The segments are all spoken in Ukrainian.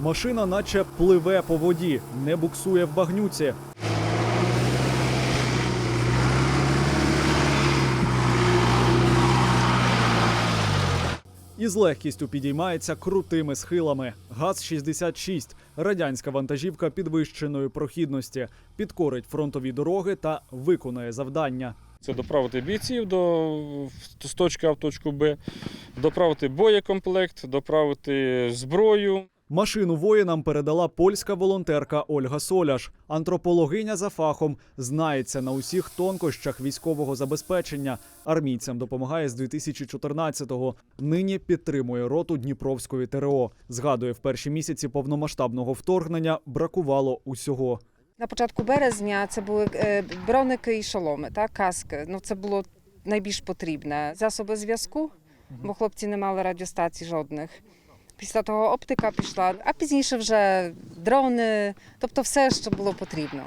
Машина наче пливе по воді, не буксує в багнюці. І з легкістю підіймається крутими схилами. ГАЗ-66 – радянська вантажівка підвищеної прохідності, підкорить фронтові дороги та виконує завдання. Це доправити бійців до з точки А в точку Б, доправити боєкомплект, доправити зброю. Машину воїнам передала польська волонтерка Ольга Соляш. Антропологиня за фахом знається на усіх тонкощах військового забезпечення. Армійцям допомагає з 2014-го. Нині підтримує роту Дніпровської ТРО. Згадує, в перші місяці повномасштабного вторгнення бракувало усього. На початку березня це були е, броники і шоломи, так, каски. Ну, це було найбільш потрібне. Засоби зв'язку, бо хлопці не мали радіостацій жодних. Після того оптика пішла, а пізніше вже дрони, тобто все, що було потрібно.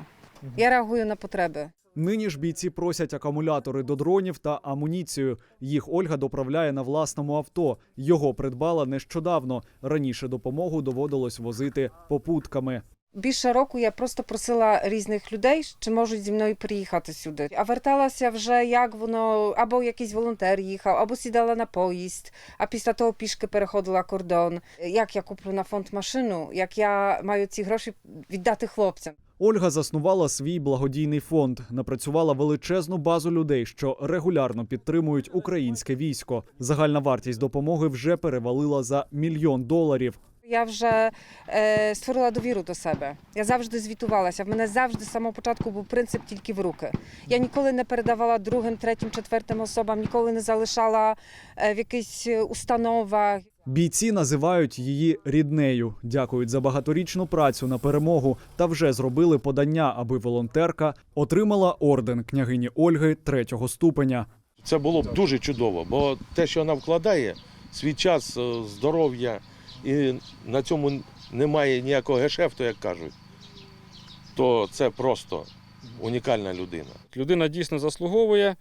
Я реагую на потреби. Нині ж бійці просять акумулятори до дронів та амуніцію. Їх Ольга доправляє на власному авто. Його придбала нещодавно. Раніше допомогу доводилось возити попутками. Більше року я просто просила різних людей, чи можуть зі мною приїхати сюди. А верталася вже як воно, або якийсь волонтер їхав, або сідала на поїзд, а після того пішки переходила кордон. Як я куплю на фонд машину, як я маю ці гроші віддати хлопцям. Ольга заснувала свій благодійний фонд, напрацювала величезну базу людей, що регулярно підтримують українське військо. Загальна вартість допомоги вже перевалила за мільйон доларів. Я вже е, створила довіру до себе. Я завжди звітувалася. В мене завжди з самого початку був принцип тільки в руки. Я ніколи не передавала другим, третім, четвертим особам, ніколи не залишала е, в якихось установах. Бійці називають її ріднею, дякують за багаторічну працю на перемогу та вже зробили подання, аби волонтерка отримала орден княгині Ольги третього ступеня. Це було б дуже чудово, бо те, що вона вкладає, свій час, е, здоров'я, і на цьому немає ніякого гешефту, як кажуть, то це просто унікальна людина. Людина дійсно заслуговує.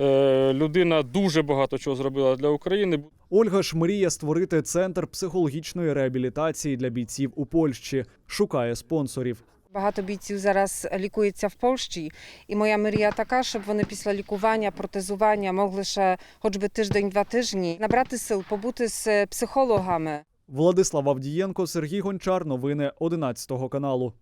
Е, Людина дуже багато чого зробила для України. Ольга ж мріє створити центр психологічної реабілітації для бійців у Польщі, шукає спонсорів. Багато бійців зараз лікується в Польщі, і моя мрія така, щоб вони після лікування, протезування могли ще хоч би тиждень-два тижні набрати сил, побути з психологами. Владислав Авдієнко, Сергій Гончар. Новини 11 каналу.